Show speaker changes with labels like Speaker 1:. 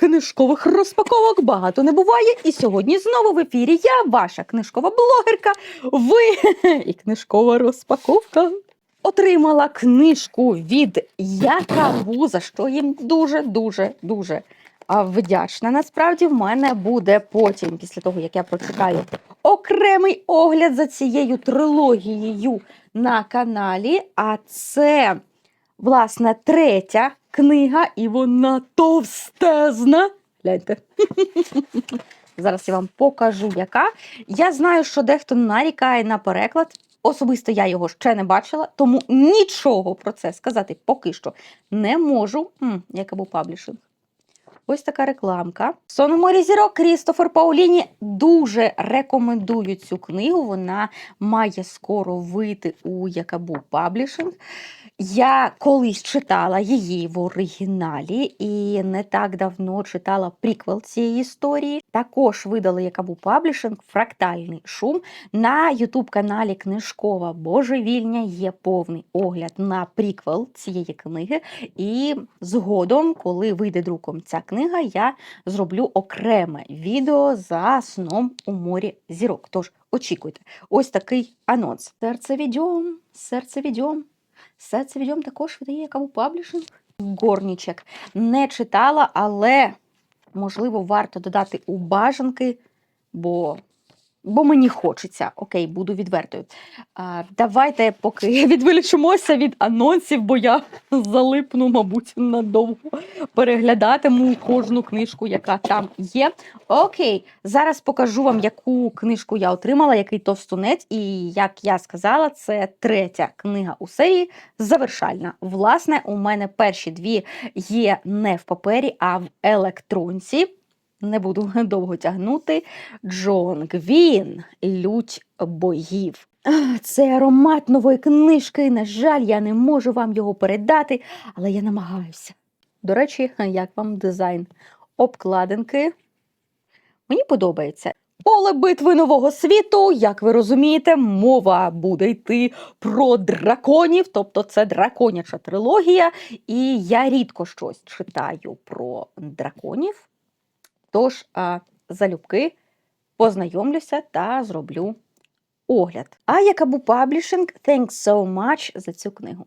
Speaker 1: Книжкових розпаковок багато не буває. І сьогодні знову в ефірі я, ваша книжкова блогерка, ви і книжкова розпаковка. Отримала книжку від Якаву, за що їм дуже-дуже дуже вдячна. Насправді в мене буде потім, після того як я прочитаю окремий огляд за цією трилогією на каналі. А це, власне, третя книга, і вона товстезна. Гляньте. Зараз я вам покажу, яка. Я знаю, що дехто нарікає на переклад. Особисто я його ще не бачила, тому нічого про це сказати поки що не можу. М, як був паблішинг. Ось така рекламка. Сономорі зірок Крістофер Пауліні дуже рекомендую цю книгу. Вона має скоро вийти у Якабу Паблішинг. Я колись читала її в оригіналі і не так давно читала приквел цієї історії. Також видали Якабу Паблішинг фрактальний шум. На ютуб-каналі Книжкова Божевільня є повний огляд на приквел цієї книги. І згодом, коли вийде друком ця книга, я зроблю окреме відео за сном у морі зірок. Тож очікуйте, ось такий анонс. Серце відьом, серце відьом. Серце відьом також видає якому паблішинг. Горнічек не читала, але можливо варто додати у бажанки, бо, бо мені хочеться. Окей, буду відвертою. А, давайте поки відвеличимося від анонсів, бо я залипну, мабуть, надовго переглядатиму кожну книжку, яка там є. Окей, зараз покажу вам, яку книжку я отримала, який товстунець. І як я сказала, це третя книга у серії завершальна. Власне, у мене перші дві є не в папері, а в електронці. Не буду довго тягнути. Джон Гвін, Лють. Ах, Це аромат нової книжки. На жаль, я не можу вам його передати, але я намагаюся. До речі, як вам дизайн обкладинки? Мені подобається. Поле битви нового світу, як ви розумієте, мова буде йти про драконів, тобто це драконяча трилогія. І я рідко щось читаю про драконів. Тож, залюбки познайомлюся та зроблю огляд. А Якабу Паблішинг, thanks so much за цю книгу.